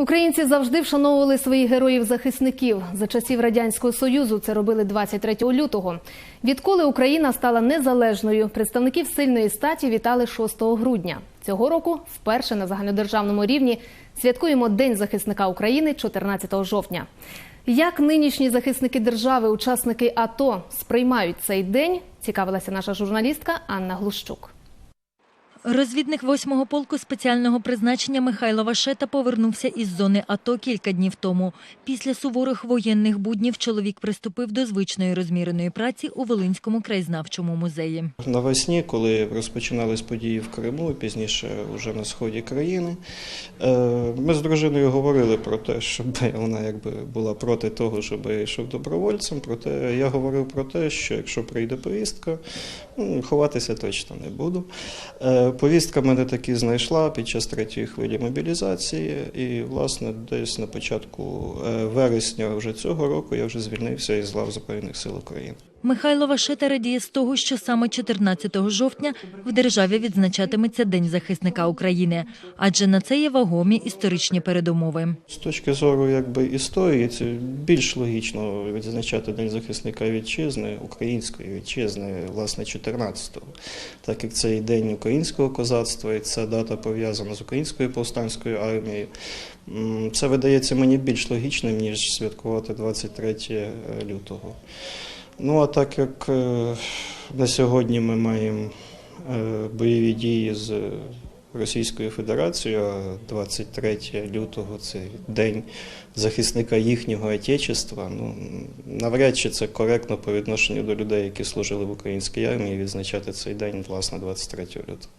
Українці завжди вшановували своїх героїв-захисників. За часів радянського союзу це робили 23 лютого. Відколи Україна стала незалежною, представників сильної статі вітали 6 грудня. Цього року вперше на загальнодержавному рівні святкуємо День захисника України 14 жовтня. Як нинішні захисники держави, учасники АТО сприймають цей день, цікавилася наша журналістка Анна Глущук. Розвідник 8-го полку спеціального призначення Михайло Вашета повернувся із зони АТО кілька днів тому. Після суворих воєнних буднів чоловік приступив до звичної розміреної праці у Волинському краєзнавчому музеї. Навесні, коли розпочинались події в Криму, пізніше вже на сході країни, е, ми з дружиною говорили про те, щоб вона якби була проти того, щоб я йшов добровольцем. Проте я говорив про те, що якщо прийде повістка, ховатися точно не буду. Повістка мене таки знайшла під час третьої хвилі мобілізації, і, власне, десь на початку е, вересня вже цього року я вже звільнився із лав Збройних сил України. Михайло Вашета радіє з того, що саме 14 жовтня в державі відзначатиметься День захисника України, адже на це є вагомі історичні передумови. З точки зору якби історії, це більш логічно відзначати День захисника вітчизни, української вітчизни, власне, 14-го, так як це і день українського козацтва, і ця дата пов'язана з українською повстанською армією. Це видається мені більш логічним, ніж святкувати 23 лютого. Ну а так як е, на сьогодні ми маємо е, бойові дії з Російською Федерацією, а 23 лютого це день захисника їхнього отечества. Ну навряд чи це коректно по відношенню до людей, які служили в українській армії, відзначати цей день власне 23 лютого.